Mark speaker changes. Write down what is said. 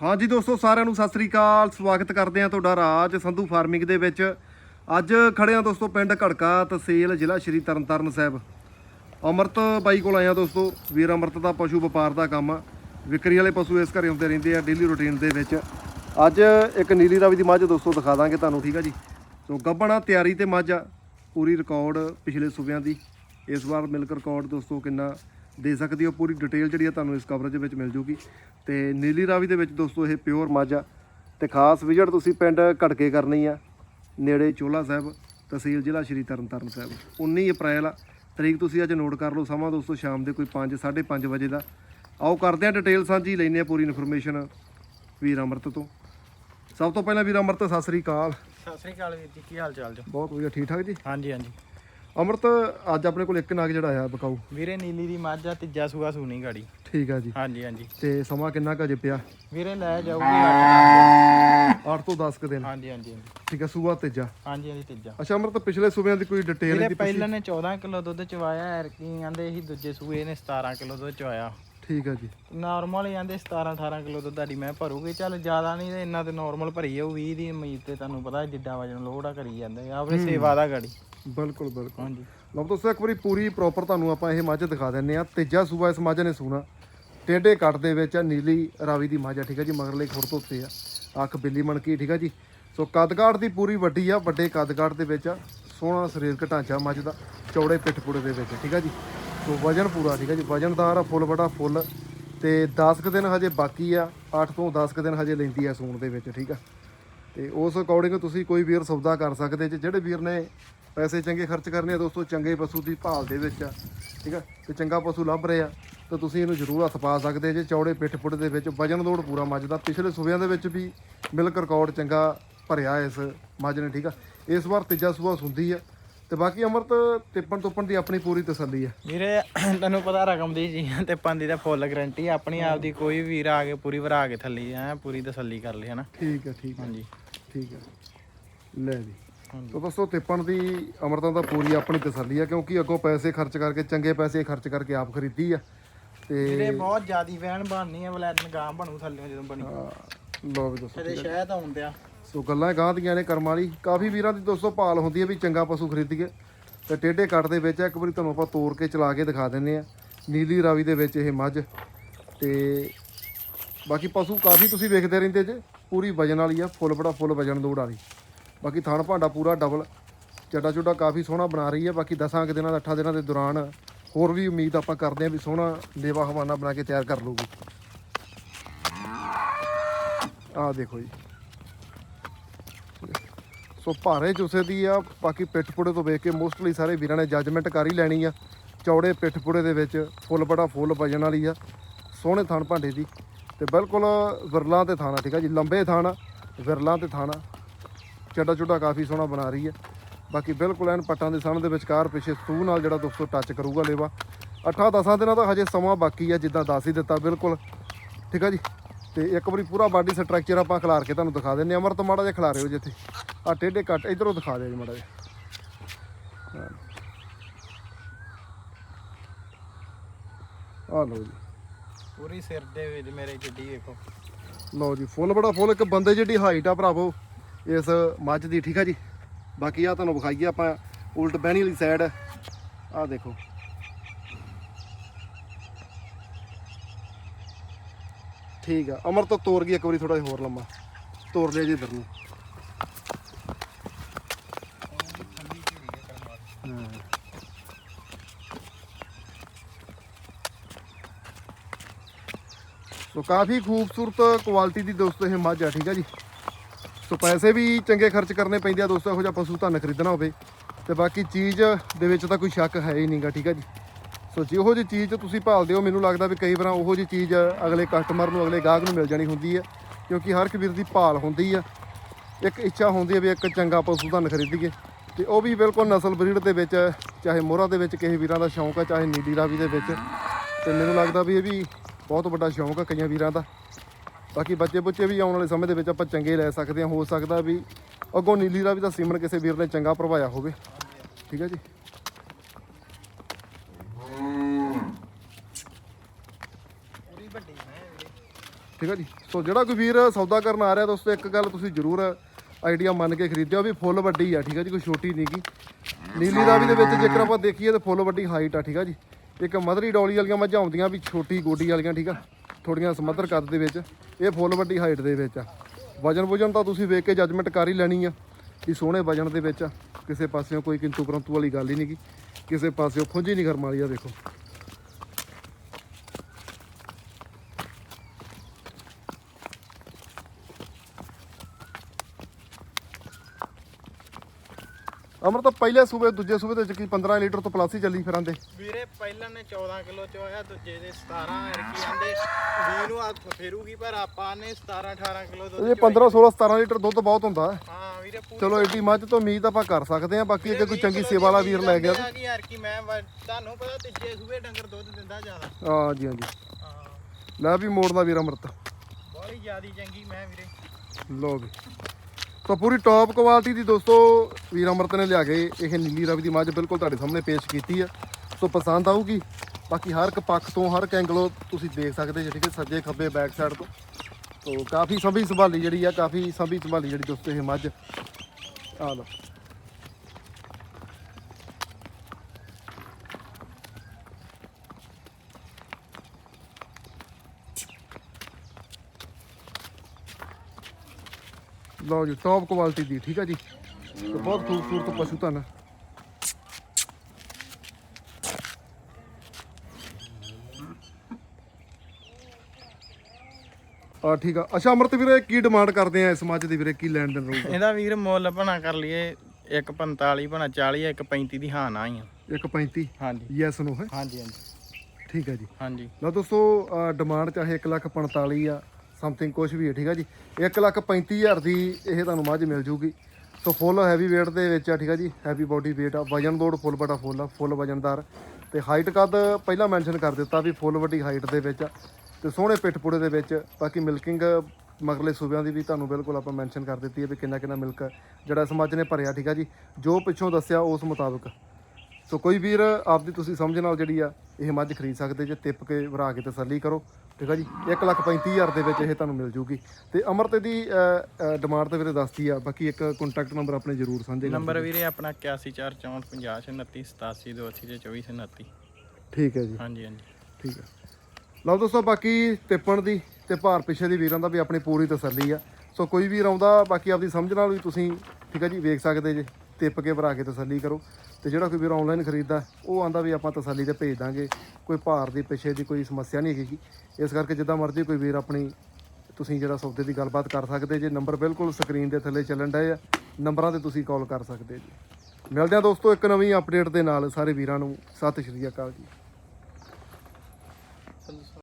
Speaker 1: ਹਾਂਜੀ ਦੋਸਤੋ, ਸਾਰਿਆਂ ਨੂੰ ਸਤਿ ਸ੍ਰੀ ਅਕਾਲ। ਸਵਾਗਤ ਕਰਦੇ ਹਾਂ ਤੁਹਾਡਾ ਰਾਜ ਸੰਧੂ ਫਾਰਮਿੰਗ ਦੇ ਵਿੱਚ। ਅੱਜ ਖੜੇ ਹਾਂ ਦੋਸਤੋ, ਪਿੰਡ ਘੜਕਾ ਤਹਿਸੀਲ ਜ਼ਿਲ੍ਹਾ ਸ਼੍ਰੀ ਤਰਨਤਾਰਨ ਸਾਹਿਬ। ਅਮਰਤ ਬਾਈ ਕੋਲ ਆਇਆ ਦੋਸਤੋ। ਵੀਰ ਅਮਰਤ ਦਾ ਪਸ਼ੂ ਵਪਾਰ ਦਾ ਕੰਮ। ਆ ਵਿਕਰੀ ਵਾਲੇ ਪਸ਼ੂ ਇਸ ਘਰੇ ਹੁੰਦੇ ਰਹਿੰਦੇ ਆ ਡੇਲੀ ਰੁਟੀਨ ਦੇ ਵਿੱਚ। ਅੱਜ ਇੱਕ ਨੀਲੀ ਰਾਵੀ ਦੀ ਮੱਝ ਦੋਸਤੋ, ਦਿਖਾ ਦਾਂਗੇ ਤੁਹਾਨੂੰ, ਠੀਕ ਆ ਜੀ? ਸੋ ਗੱਬਣਾ ਤਿਆਰੀ ਤੇ ਮੱਝ ਆ। ਪੂਰੀ ਰਿਕਾਰਡ ਪਿਛਲੇ ਸੂਬਿਆਂ ਦੀ। ਇਸ ਵਾਰ ਮਿਲਕ ਰਿਕਾਰਡ ਦੋਸਤੋ ਕਿੰਨਾ ਦੇ ਸਕਦੀ ਹੋ। ਪੂਰੀ ਡਿਟੇਲ ਜਿਹੜੀ ਆ ਤੁਹਾਨੂੰ ਇਸ ਕਵਰੇਜ ਵਿੱਚ ਮਿਲ ਜੂਗੀ। ਤੇ ਨੀਲੀ ਰਾਵੀ ਦੇ ਵਿੱਚ ਦੋਸਤੋ ਇਹ ਪਿਓਰ ਮੱਝ ਤੇ ਖਾਸ ਵਿਜ਼ਿਟ ਤੁਸੀਂ ਪਿੰਡ ਘੜਕੇ ਕਰਨੀ ਆ ਨੇੜੇ ਚੋਲਾ ਸਾਹਿਬ ਤਹਿਸੀਲ ਜ਼ਿਲ੍ਹਾ ਸ਼੍ਰੀ ਤਰਨਤਾਰਨ ਸਾਹਿਬ। 19 ਅਪ੍ਰੈਲ ਆ ਤਰੀਕ ਤੁਸੀਂ ਅੱਜ ਨੋਟ ਕਰ ਲਓ ਸਮਾਂ ਦੋਸਤੋ ਸ਼ਾਮ ਦੇ ਕੋਈ 5 5:30 ਵਜੇ ਦਾ। ਆਓ ਕਰਦੇ ਆ ਡਿਟੇਲ ਸਾਂਝੀ ਲੈਨੇ ਆ ਪੂਰੀ ਇਨਫੋਰਮੇਸ਼ਨ ਵੀਰ ਅਮਰਤ ਤੋਂ। ਸਭ ਤੋਂ ਪਹਿਲਾਂ ਵੀਰ ਅਮਰਤ ਸਤਿ ਸ੍ਰੀ ਅਕਾਲ।
Speaker 2: ਸਤਿ ਸ੍ਰੀ ਅਕਾਲ ਵੀਰ ਜੀ ਕੀ ਹਾਲ ਚਾਲ ਜੀ?
Speaker 1: ਬਹੁਤ ਵਧੀਆ ਠੀਕ ਠਾਕ ਜੀ?
Speaker 2: ਹਾਂਜੀ ਹਾਂਜੀ।
Speaker 1: ਅਮਰਤ ਅੱਜ ਆਪਣੇ ਕੋਲ ਇੱਕ ਨਾਗ ਜਿਹੜਾ ਆ ਬਕਾਊ।
Speaker 2: ਵੀਰੇ ਨੀਲੀ ਦੀ ਮੱਝ ਆ ਤੀਜਾ ਸੂਆ ਸੂਣੀ ਗਾੜੀ।
Speaker 1: ਠੀਕ ਆ ਜੀ।
Speaker 2: ਹਾਂਜੀ ਹਾਂਜੀ।
Speaker 1: ਤੇ ਸਮਾਂ ਕਿੰਨਾ ਕੁ ਅਜੇ ਪਿਆ?
Speaker 2: ਵੀਰੇ ਲੈ ਜਾਊਗੀ
Speaker 1: 8 ਤੋਂ 10 ਕੁ ਦਿਨ।
Speaker 2: ਹਾਂਜੀ ਹਾਂਜੀ
Speaker 1: ਠੀਕ ਆ ਸੂਆ ਤੀਜਾ।
Speaker 2: ਹਾਂਜੀ ਹਾਂਜੀ ਤੀਜਾ।
Speaker 1: ਅੱਛਾ ਅਮਰਤ ਪਿਛਲੇ ਸੂਬਿਆਂ ਦੀ ਕੋਈ ਡਿਟੇਲ
Speaker 2: ਵੀਰੇ
Speaker 1: ਦੀ
Speaker 2: ਪਹਿਲਾਂ ਨੇ 14 ਕਿਲੋ ਦੁੱਧ ਚਵਾਇਆ ਐਰਕੀ ਕਹਿੰਦੇ ਸੀ ਦੂਜੇ ਸੂਏ ਨੇ 17 ਕਿਲੋ ਦੁੱਧ ਚਵਾਇਆ।
Speaker 1: ਠੀਕ ਆ ਜੀ।
Speaker 2: ਨਾਰਮਲ ਹੀ ਕਹਿੰਦੇ 17 18 ਕਿਲੋ ਦੁੱਧ ਤੁਹਾਡੀ ਮੈਂ ਭਰੂਗੀ। ਚੱਲ ਜ਼ਿਆਦਾ ਨਹੀਂ ਤੇ ਇੰਨਾ ਤੇ ਨਾਰਮਲ ਭਰੀ ਜਾਊ 20 ਦੀ ਉਮੀਦ ਤੇ ਤੁਹਾਨੂੰ ਪਤਾ ਜਿੱਦਾਂ ਵਜਨ ਲੋਡ ਆ ਕਰੀ ਜਾਂਦੇ। ਆਪਣੀ ਸੇਵਾ ਦਾ ਗਾੜੀ।
Speaker 1: ਬਿਲਕੁਲ ਬਿਲਕੁਲ।
Speaker 2: ਹਾਂਜੀ।
Speaker 1: ਲਓ ਦੋਸਤੋ ਇੱਕ ਵਾਰੀ ਪੂਰੀ ਪ੍ਰੋਪਰ ਤੁਹਾਨੂੰ ਆਪਾਂ ਇਹ ਮੱਝ ਦਿਖਾ ਦਿੰਨੇ ਆ ਤੀਜਾ ਸੂਬਾ ਇਸ ਮੱਝ ਨੇ ਸੂਣਾ। ਟੇਢੇ ਕੱਟ ਦੇ ਵਿੱਚ ਆ ਨੀਲੀ ਰਾਵੀ ਦੀ ਮੱਝ ਆ ਠੀਕ ਆ ਜੀ? ਮਗਰਲੇ ਖੁਰ ਤੋਂ ਉੱਤੇ ਆ। ਅੱਖ ਬਿੱਲੀ ਮਣਕੀ ਠੀਕ ਆ ਜੀ? ਸੋ ਕਦਕਾਠ ਦੀ ਪੂਰੀ ਵੱਡੀ ਆ ਵੱਡੇ ਕਦਕਾਠ ਦੇ ਵਿੱਚ ਆ ਸੋਹਣਾ ਸਰੀਰਕ ਢਾਂਚਾ ਮੱਝ ਦਾ ਚੌੜੇ ਪਿੱਠ ਪੁੜੇ ਦੇ ਵਿੱਚ ਠੀਕ ਆ ਜੀ? ਸੋ ਵਜਨ ਪੂਰਾ ਠੀਕ ਆ ਜੀ? ਵਜਨਦਾਰ ਆ ਫੁੱਲ ਬੜਾ ਫੁੱਲ। ਤੇ 10 ਕੁ ਦਿਨ ਹਜੇ ਬਾਕੀ ਆ 8 ਤੋਂ 10 ਕੁ ਦਿਨ ਹਜੇ ਲੈਂਦੀ ਆ ਸੂਣ ਦੇ ਵਿੱਚ ਠੀਕ ਆ ਤੇ ਉਸ ਅਕੋਰਡਿੰਗ ਤੁਸੀਂ ਕੋਈ ਵੀਰ ਸੌਦਾ ਕਰ ਸਕਦੇ ਜੇ ਜਿਹੜੇ ਵੀਰ ਨੇ ਪੈਸੇ ਚੰਗੇ ਖਰਚ ਕਰਨੇ ਆ ਦੋਸਤੋ ਚੰਗੇ ਪਸ਼ੂ ਦੀ ਭਾਲ ਦੇ ਵਿੱਚ ਆ ਠੀਕ ਆ? ਤੇ ਚੰਗਾ ਪਸ਼ੂ ਲੱਭ ਰਹੇ ਆ ਤਾਂ ਤੁਸੀਂ ਇਹਨੂੰ ਜ਼ਰੂਰ ਹੱਥ ਪਾ ਸਕਦੇ ਜੇ ਚੌੜੇ ਪਿੱਠ ਪੁੱਟ ਦੇ ਵਿੱਚ ਵਜਨ ਲੋਡ ਪੂਰਾ ਮੱਝ ਦਾ ਪਿਛਲੇ ਸੂਬਿਆਂ ਦੇ ਵਿੱਚ ਵੀ ਮਿਲਕ ਰਿਕਾਰਡ ਚੰਗਾ ਭਰਿਆ ਇਸ ਮੱਝ ਨੇ ਠੀਕ ਆ? ਇਸ ਵਾਰ ਤੀਜਾ ਸੂਆ ਸੁੰਦੀ ਆ ਤੇ ਬਾਕੀ ਅਮਰਤ ਟਿੱਪਣ ਟੁੱਪਣ ਦੀ ਆਪਣੀ ਪੂਰੀ ਤਸੱਲੀ ਆ।
Speaker 2: ਵੀਰੇ ਤੈਨੂੰ ਪਤਾ ਰਕਮ ਦੀ ਜੀ ਤੇ ਪੰਦੀ ਦਾ ਫੁੱਲ ਗਰੰਟੀ ਆਪਣੀ ਆਪ ਦੀ ਕੋਈ ਵੀਰ ਆ ਕੇ ਪੂਰੀ ਭਰਾ ਕੇ ਥੱਲੀ ਐ ਪੂਰੀ ਤਸੱਲੀ ਕਰ ਲਈ ਹਨਾ?
Speaker 1: ਠੀਕ ਆ ਠੀਕ ਆ।
Speaker 2: ਹਾਂਜੀ।
Speaker 1: ਠੀਕ ਆ। ਲੈ ਜੀ। ਤੋ ਦੋਸਤੋ ਟਿੱਪਣ ਦੀ ਅਮਰਤਾਂ ਦਾ ਪੂਰੀ ਆਪਣੀ ਤਸੱਲੀ ਆ ਕਿਉਂਕਿ ਅੱਗੋਂ ਪੈਸੇ ਖਰਚ ਕਰਕੇ ਚੰਗੇ ਪੈਸੇ ਖਰਚ ਕਰਕੇ ਆਪ ਖਰੀਦੀ ਆ। ਤੇ
Speaker 2: ਵੀਰੇ ਬਹੁਤ ਜ਼ਿਆਦੀ ਵੈਨ ਬਣਨੀ ਹੈ ਬਲੈਨ ਗਾਂ ਬਣੂ ਥੱਲੇ ਜਦੋਂ ਬਣੀ।
Speaker 1: ਅਹ, ਲਓ ਵੀ ਦੋਸਤੋ
Speaker 2: ਇਹਦੇ ਸ਼ਾਇਦ ਆਉਂਦੇ ਆ।
Speaker 1: ਸੋ ਗੱਲਾਂ ਗਾਂ ਦੀਆਂ ਨੇ ਕਰਮ ਵਾਲੀ। ਕਾਫੀ ਵੀਰਾਂ ਦੀ ਦੋਸਤੋ ਭਾਲ ਹੁੰਦੀ ਹੈ ਵੀ ਚੰਗਾ ਪਸ਼ੂ ਖਰੀਦੀਏ। ਤੇ ਟੇਢੇ ਕੱਟ ਦੇ ਵਿੱਚ ਇੱਕ ਵਾਰੀ ਤੁਹਾਨੂੰ ਆਪਾਂ ਤੋੜ ਕੇ ਚਲਾ ਕੇ ਦਿਖਾ ਦਿੰਨੇ ਆ। ਨੀਲੀ ਰਾਵੀ ਦੇ ਵਿੱਚ ਇਹ ਮੱਝ। ਤੇ ਬਾਕੀ ਪਸ਼ੂ ਕਾਫੀ ਤੁਸੀਂ ਵੇਖਦੇ ਰਹਿੰਦੇ ਜੇ। ਪੂਰੀ ਵਜਨ ਵਾਲੀ ਆ ਫੁੱਲ ਬੜਾ ਫੁੱਲ ਵਜਨ ਦੌੜ ਵਾਲੀ। ਬਾਕੀ ਥਾਣ ਭਾਂਡਾ ਪੂਰਾ ਡਬਲ ਚੱਡਾ ਚੁੱਡਾ ਕਾਫੀ ਸੋਹਣਾ ਬਣਾ ਰਹੀ ਹੈ। ਬਾਕੀ ਦਸਾਂ ਕੁ ਦਿਨਾਂ ਦਾ 8 ਦਿਨਾਂ ਦੇ ਦੌਰਾਨ ਹੋਰ ਵੀ ਉਮੀਦ ਆਪਾਂ ਕਰਦੇ ਹਾਂ ਵੀ ਸੋਹਣਾ ਲੇਵਾ ਹਵਾਨਾ ਬਣਾ ਕੇ ਤਿਆਰ ਕਰ ਲੂਗੀ ਆਹ ਦੇਖੋ ਜੀ। ਸੋ ਭਾਰੇ ਚੂਸੇ ਦੀ ਆ, ਬਾਕੀ ਪਿੱਠ ਪੁੜੇ ਤੋਂ ਵੇਖ ਕੇ ਮੋਸਟਲੀ ਸਾਰੇ ਵੀਰਾਂ ਨੇ ਜੱਜਮੈਂਟ ਕਰ ਹੀ ਲੈਣੀ ਆ। ਚੌੜੇ ਪਿੱਠ ਪੁੜੇ ਦੇ ਵਿੱਚ ਫੁੱਲ ਬੜਾ ਫੁੱਲ ਵਜਣ ਵਾਲੀ ਆ, ਸੋਹਣੇ ਥਣ ਭਾਂਡੇ ਦੀ। ਤੇ ਬਿਲਕੁਲ ਵਿਰਲਾ ਤੇ ਥਾਣਾ ਠੀਕ ਆ ਜੀ। ਲੰਬੇ ਥਾਣਾ, ਵਿਰਲਾ ਤੇ ਥਾਣਾ ਚੱਡਾ ਚੁੱਡਾ ਕਾਫੀ ਸੋਹਣਾ ਬਣਾ ਰਹੀ ਹੈ। ਬਾਕੀ ਬਿਲਕੁਲ ਐਨ ਪੱਟਾਂ ਦੇ ਸਣ ਦੇ ਵਿਚਕਾਰ ਪਿੱਛੇ ਸੂ ਨਾਲ ਜਿਹੜਾ ਦੋਸਤੋ ਟੱਚ ਕਰੂਗਾ ਲੇਵਾ। 8-10 ਦਿਨਾਂ ਦਾ ਹਜੇ ਸਮਾਂ ਬਾਕੀ ਆ ਜਿੱਦਾਂ ਦੱਸ ਹੀ ਦਿੱਤਾ ਬਿਲਕੁਲ। ਠੀਕ ਆ ਜੀ? ਤੇ ਇੱਕ ਵਾਰੀ ਪੂਰਾ ਬਾਡੀ ਸਟਰਕਚਰ ਆਪਾਂ ਖਿਲਾਰ ਕੇ ਤੁਹਾਨੂੰ ਦਿਖਾ ਦਿੰਨੇ ਅਮਰ ਤੋਂ ਮਾੜਾ ਜਿਹਾ ਖਿਲਾਰਿਓ ਜਿੱਥੇ ਆ ਟੇਢੇ ਕੱਟ ਇਧਰੋਂ ਦਿਖਾ ਦਿਓ ਜੀ ਮਾੜਾ ਜਿਹਾ। ਆ ਲਓ ਜੀ।
Speaker 2: ਪੂਰੀ ਸਿਰ ਦੇ ਵਿੱਚ ਮੇਰੇ ਗੱਡੀ ਵੇਖੋ।
Speaker 1: ਲਓ ਜੀ ਫੁੱਲ ਬੜਾ ਫੁੱਲ ਇੱਕ ਬੰਦੇ ਜਿਹੜੀ ਹਾਈਟ ਆ ਭਰਾਵੋ। ਇਸ ਮੱਝ ਦੀ, ਠੀਕ ਆ ਜੀ? ਬਾਕੀ ਆ ਤੁਹਾਨੂੰ ਵਿਖਾਈਏ, ਆਪਾਂ ਉਲਟ ਬਹਿਣੀ ਵਾਲੀ ਸਾਈਡ ਆ ਦੇਖੋ। ਠੀਕ ਆ, ਅਮਰ ਤੋਂ ਤੋਰ ਗਈ, ਇੱਕ ਵਾਰੀ ਥੋੜਾ ਜਿਹਾ ਹੋਰ ਲੰਮਾ। ਤੋਰ ਲਿਆ ਜੀ ਇਧਰ ਨੂੰ। ਸੋ ਕਾਫੀ ਖੂਬਸੂਰਤ ਕੁਆਲਿਟੀ ਦੀ ਦੋਸਤੋ ਇਹ ਮੱਝ ਆ, ਠੀਕ ਆ ਜੀ? ਸੋ ਪੈਸੇ ਵੀ ਚੰਗੇ ਖਰਚ ਕਰਨੇ ਪੈਂਦੇ ਆ ਦੋਸਤੋ, ਇਹੋ ਜਿਹਾ ਪਸ਼ੂ ਤੁਹਾਨੂੰ ਖਰੀਦਣਾ ਹੋਵੇ। ਤੇ ਬਾਕੀ ਚੀਜ਼ ਦੇ ਵਿੱਚ ਤਾਂ ਕੋਈ ਸ਼ੱਕ ਹੈ ਹੀ ਨਹੀਂਗਾ ਠੀਕ ਆ ਜੀ। ਸੋ ਜਿਹੋ ਜਿਹੀ ਚੀਜ਼ ਤੁਸੀਂ ਭਾਲਦੇ ਹੋ, ਮੈਨੂੰ ਲੱਗਦਾ ਵੀ ਕਈ ਵਾਰ ਉਹੋ ਜਿਹੀ ਚੀਜ਼ ਅਗਲੇ ਕਸਟਮਰ ਨੂੰ, ਅਗਲੇ ਗਾਹਕ ਨੂੰ ਮਿਲ ਜਾਣੀ ਹੁੰਦੀ ਹੈ ਕਿਉਂਕਿ ਹਰ ਇੱਕ ਵੀਰ ਦੀ ਭਾਲ ਹੁੰਦੀ ਆ। ਇੱਕ ਇੱਛਾ ਹੁੰਦੀ ਹੈ ਵੀ ਇੱਕ ਚੰਗਾ ਪਸ਼ੂ ਤੁਹਾਨੂੰ ਖਰੀਦੀਏ। ਤੇ ਉਹ ਵੀ ਬਿਲਕੁਲ ਨਸਲ ਬਰੀਡ ਦੇ ਵਿੱਚ, ਚਾਹੇ ਮੋਹਰਾ ਦੇ ਵਿੱਚ, ਕਿਸੇ ਵੀਰਾਂ ਦਾ ਸ਼ੌਂਕ ਆ, ਚਾਹੇ ਨੀਲੀ ਰਾਵੀ ਦੇ ਵਿੱਚ। ਤੇ ਮੈਨੂੰ ਲੱਗਦਾ ਵੀ ਇਹ ਵੀ ਬਹੁਤ ਵੱਡਾ ਸ਼ੌਂਕ ਆ ਕਈਆਂ ਵੀਰਾਂ ਦਾ। ਬਾਕੀ ਬੱਚੇ ਬੁੱਚੇ ਵੀ ਆਉਣ ਵਾਲੇ ਸਮੇਂ ਦੇ ਵਿੱਚ ਆਪਾਂ ਚੰਗੇ ਲੈ ਸਕਦੇ ਹਾਂ, ਹੋ ਸਕਦਾ ਵੀ ਅੱਗੋਂ ਨੀਲੀ ਦਾ ਵੀ ਤਾਂ ਸੀਮਨ ਕਿਸੇ ਵੀਰ ਨੇ ਚੰਗਾ ਭਰਵਾਇਆ ਹੋਵੇ। ਠੀਕ ਹੈ ਜੀ? ਠੀਕ ਹੈ ਜੀ? ਸੋ ਜਿਹੜਾ ਕੋਈ ਵੀਰ ਸੌਦਾ ਕਰਨ ਆ ਰਿਹਾ ਦੋਸਤੋ, ਇੱਕ ਗੱਲ ਤੁਸੀਂ ਜ਼ਰੂਰ ਆਈਡੀਆ ਮੰਨ ਕੇ ਖਰੀਦਿਓ ਵੀ ਫੁੱਲ ਵੱਡੀ ਆ, ਠੀਕ ਹੈ ਜੀ? ਕੋਈ ਛੋਟੀ ਨਹੀਂ ਗੀ। ਨੀਲੀ ਰਾਵੀ ਦੇ ਵਿੱਚ ਜੇਕਰ ਆਪਾਂ ਦੇਖੀਏ ਤਾਂ ਫੁੱਲ ਵੱਡੀ ਹਾਈਟ ਆ, ਠੀਕ ਆ ਜੀ? ਇੱਕ ਮਦਰੀ ਡੋਲੀ ਵਾਲੀਆਂ ਮੱਝਾਂ ਆਉਂਦੀਆਂ ਵੀ ਛੋਟੀ ਗੋਡੀ ਵਾਲੀਆਂ, ਠੀਕ ਆ? ਥੋੜੀਆਂ ਸਮੱਧਰ ਕੱਦ ਦੇ ਵਿੱਚ, ਇਹ ਫੁੱਲ ਵੱਡੀ ਹਾਈਟ ਦੇ ਵਿੱਚ ਆ। ਵਜਨ ਵਜਨ ਤਾਂ ਤੁਸੀਂ ਵੇਖ ਕੇ ਜੱਜਮੈਂਟ ਕਰ ਹੀ ਲੈਣੀ ਆ ਕਿ ਸੋਹਣੇ ਵਜਨ ਦੇ ਵਿੱਚ ਆ। ਕਿਸੇ ਪਾਸਿਓਂ ਕੋਈ ਕਿੰਤੂ ਪਰੰਤੂ ਵਾਲੀ ਗੱਲ ਹੀ ਨਹੀਂ ਗੀ। ਕਿਸੇ ਪਾਸਿਓਂ ਖੁੰਝੀ ਨਹੀਂ ਗਰਮ ਵਾਲੀ ਆ, ਦੇਖੋ। ਅਮਰ ਤਾਂ ਪਹਿਲੇ ਸੂਬੇ ਦੂਜੇ ਸੂਬੇ ਦੇ ਵਿੱਚ ਕੀ 15 ਲੀਟਰ ਤੋਂ ਪਲੱਸ ਹੀ ਚੱਲੀ ਫਿਰਾਂਦੇ
Speaker 2: ਵੀਰੇ ਪਹਿਲਾਂ ਨੇ 14 ਕਿਲੋ ਚ ਹੋਇਆ ਦੂਜੇ ਦੇ 17 ਰਕੀ ਆਂਦੇ 20 ਨੂੰ ਆ ਫੇਰੂਗੀ ਪਰ ਆਪਾਂ ਨੇ 17 18 ਕਿਲੋ ਦੁੱਧ
Speaker 1: ਇਹ 15 16 17 ਲੀਟਰ ਦੁੱਧ ਬਹੁਤ ਹੁੰਦਾ ਹੈ।
Speaker 2: ਹਾਂ ਵੀਰੇ ਪੂਰੀ
Speaker 1: ਚਲੋ ਏਡੀ ਮੱਝ ਤੋਂ ਉਮੀਦ ਆਪਾਂ ਕਰ ਸਕਦੇ ਹਾਂ ਬਾਕੀ ਅੱਗੇ ਕੋਈ ਚੰਗੀ ਸੇਵਾ ਵਾਲਾ ਵੀਰ ਲੈ ਗਿਆ।
Speaker 2: ਆ ਮੈਂ ਵਾ- ਤੁਹਾਨੂੰ ਪਤਾ ਤੀਜੇ ਸੂਬੇ ਡੰਗਰ ਦੁੱਧ ਦਿੰਦਾ ਜ਼ਿਆਦਾ।
Speaker 1: ਹਾਂ ਜੀ ਹਾਂ ਜੀ। ਲੈ ਵੀ ਮੋੜਦਾ ਵੀਰ ਅਮਰਤ।
Speaker 2: ਬੜੀ ਜ਼ਿਆਦੀ ਚੰਗੀ ਮੈਂ ਵੀਰੇ।
Speaker 1: ਲੋ ਵੀ। ਤਾਂ ਪੂਰੀ ਟੌਪ ਕੁਆਲਿਟੀ ਦੀ ਦੋਸਤੋ ਵੀਰ ਅਮਰਤ ਨੇ ਲਿਆ ਕੇ ਇਹ ਨੀਲੀ ਰਵੀ ਦੀ ਮੱਝ ਬਿਲਕੁਲ ਤੁਹਾਡੇ ਸਾਹਮਣੇ ਪੇਸ਼ ਕੀਤੀ ਆ। ਸੋ ਪਸੰਦ ਆਊਗੀ। ਬਾਕੀ ਹਰ ਇੱਕ ਪੱਖ ਤੋਂ, ਹਰ ਇੱਕ ਐਂਗਲੋਂ ਤੁਸੀਂ ਦੇਖ ਸਕਦੇ ਜਿਹੜੇ ਕਿ ਸੱਜੇ ਖੱਬੇ ਬੈਕ ਸਾਈਡ ਤੋਂ। ਤੋ ਕਾਫੀ ਸੰਭੀ ਸੰਭਾਲੀ ਜਿਹੜੀ ਆ, ਕਾਫੀ ਸੰਭੀ ਸੰਭਾਲੀ ਜਿਹੜੀ ਦੋਸਤੋ ਇਹ ਮੱਝ। ਆ ਲਓ। ਲਓ ਜੀ ਟੌਪ ਕੁਆਲਿਟੀ ਦੀ ਠੀਕ ਆ ਜੀ? ਤੇ ਬਹੁਤ ਖੂਬਸੂਰਤ ਪਸ਼ੂ ਧਨ ਆ। ਠੀਕ ਆ। ਅੱਛਾ ਅਮਰਤ ਵੀਰੇ ਕੀ ਡਿਮਾਂਡ ਕਰਦੇ ਆ ਇਸ ਮੱਝ ਦੀ ਵੀਰੇ? ਕੀ ਲੈਣ ਦੇਣ ਰਹੂਗਾ
Speaker 2: ਇਹਦਾ ਵੀਰ ਮੁੱਲ ਭਣਾ ਕਰ ਲਈਏ 145 ਭਣਾ 40 135 ਦੀ ਹਾਂ ਨਾ ਹੀ ਆ।
Speaker 1: 135
Speaker 2: ਹਾਂਜੀ।
Speaker 1: ਯੈਸ ਨੋ ਹੈ?
Speaker 2: ਹਾਂਜੀ ਹਾਂਜੀ।
Speaker 1: ਠੀਕ ਹੈ ਜੀ।
Speaker 2: ਹਾਂਜੀ।
Speaker 1: ਲਓ ਦੋਸਤੋ ਡਿਮਾਂਡ ਚਾਹੇ 1,45 ਆ ਸਮਥਿੰਗ ਕੁਝ ਵੀ ਹੈ ਠੀਕ ਆ ਜੀ? 1,35,000 ਦੀ ਇਹ ਤੁਹਾਨੂੰ ਮੱਝ ਮਿਲ ਜੂਗੀ। ਸੋ ਫੁੱਲ ਹੈਵੀ weight ਦੇ ਵਿੱਚ ਆ ਠੀਕ ਆ ਜੀ? ਹੈਵੀ ਬੋਡੀ weight ਆ ਵਜਨ ਲੋਡ ਫੁੱਲ ਬੜਾ ਫੁੱਲ ਆ ਫੁੱਲ ਵਜਨਦਾਰ। ਤੇ ਹਾਈਟ ਕੱਦ ਪਹਿਲਾਂ ਮੈਂਸ਼ਨ ਕਰ ਦਿੱਤਾ ਵੀ ਫੁੱਲ ਵੱਡੀ ਹਾਈਟ ਦੇ ਵਿੱਚ ਆ। ਤੇ ਸੋਹਣੇ ਪਿੱਠ ਪੁੜੇ ਦੇ ਵਿੱਚ ਬਾਕੀ ਮਿਲਕਿੰਗ ਮਗਰਲੇ ਸੂਬਿਆਂ ਦੀ ਵੀ ਤੁਹਾਨੂੰ ਬਿਲਕੁਲ ਆਪਾਂ ਮੈਂਸ਼ਨ ਕਰ ਦਿੱਤੀ ਹੈ ਵੀ ਕਿੰਨਾ ਕਿੰਨਾ ਮਿਲਕ ਜਿਹੜਾ ਸਮਾਜ ਨੇ ਭਰਿਆ ਠੀਕ ਆ ਜੀ? ਜੋ ਪਿੱਛੋਂ ਦੱਸਿਆ ਉਸ ਮੁਤਾਬਕ। ਸੋ ਕੋਈ ਵੀਰ ਆਪਦੀ ਤੁਸੀਂ ਸਮਝ ਨਾਲ ਜਿਹੜੀ ਆ ਇਹ ਮੱਝ ਖਰੀਦ ਸਕਦੇ ਜੇ ਤਿੱਪ ਕੇ ਭਰਾ ਕੇ ਤਸੱਲੀ ਕਰੋ। ਠੀਕ ਆ ਜੀ? 135000 ਦੇ ਵਿੱਚ ਇਹ ਤੁਹਾਨੂੰ ਮਿਲ ਜੂਗੀ। ਤੇ ਅਮਰਤ ਦੀ ਡਿਮਾਂਡ ਤੇ ਵੀਰੇ ਦੱਸਤੀ ਆ ਬਾਕੀ ਇੱਕ ਕੰਟੈਕਟ ਨੰਬਰ ਆਪਣੇ ਜ਼ਰੂਰ ਸਾਂਝੇ
Speaker 2: ਨੰਬਰ ਵੀਰੇ ਆਪਣਾ 81445029
Speaker 1: ਠੀਕ ਹੈ ਜੀ।
Speaker 2: ਹਾਂਜੀ ਹਾਂਜੀ।
Speaker 1: ਠੀਕ ਹੈ ਲਓ ਦੋਸਤੋ ਬਾਕੀ ਤਿੱਪਣ ਦੀ ਤੇ ਭਾਰ ਪਿੱਛੇ ਦੀ ਵੀਰਾਂ ਦਾ ਵੀ ਆਪਣੀ ਪੂਰੀ ਤਸੱਲੀ ਆ। ਸੋ ਕੋਈ ਵੀਰ ਆਉਂਦਾ ਬਾਕੀ ਆਪਦੀ ਸਮਝ ਨਾਲ ਵੀ ਤੁਸੀਂ ਠੀਕ ਹੈ ਜੀ ਵੇਖ ਸਕਦੇ ਜੇ ਤਿੱਪ ਕੇ ਭਰਾ ਕੇ ਤਸੱਲੀ ਕਰੋ। ਤੇ ਜਿਹੜਾ ਕੋਈ ਵੀਰ ਆਨਲਾਈਨ ਖਰੀਦਦਾ, ਉਹ ਆਂਦਾ ਵੀ ਆਪਾਂ ਤਸੱਲੀ ਤੇ ਭੇਜ ਦਾਂਗੇ। ਕੋਈ ਭਾਰ ਦੀ, ਪਿੱਛੇ ਦੀ ਕੋਈ ਸਮੱਸਿਆ ਨਹੀਂ ਹੈਗੀ। ਇਸ ਕਰਕੇ ਜਿੱਦਾਂ ਮਰਜ਼ੀ ਕੋਈ ਵੀਰ ਆਪਣੀ, ਤੁਸੀਂ ਜਿਹੜਾ ਸੌਦੇ ਦੀ ਗੱਲਬਾਤ ਕਰ ਸਕਦੇ ਜੇ, ਨੰਬਰ ਬਿਲਕੁਲ ਸਕਰੀਨ ਦੇ ਥੱਲੇ ਚੱਲਣ ਡਏ ਆ। ਨੰਬਰਾਂ ਤੇ ਤੁਸੀਂ ਕਾਲ ਕਰ ਸਕਦੇ ਜੀ। ਮਿਲਦੇ ਆ ਦੋਸਤੋ ਇੱਕ ਨਵੀਂ ਅਪਡੇਟ ਦੇ ਨਾਲ। ਸਾਰੇ ਵੀਰਾਂ ਨੂੰ ਸਤਿ ਸ਼੍ਰੀ ਅਕਾਲ ਜੀ।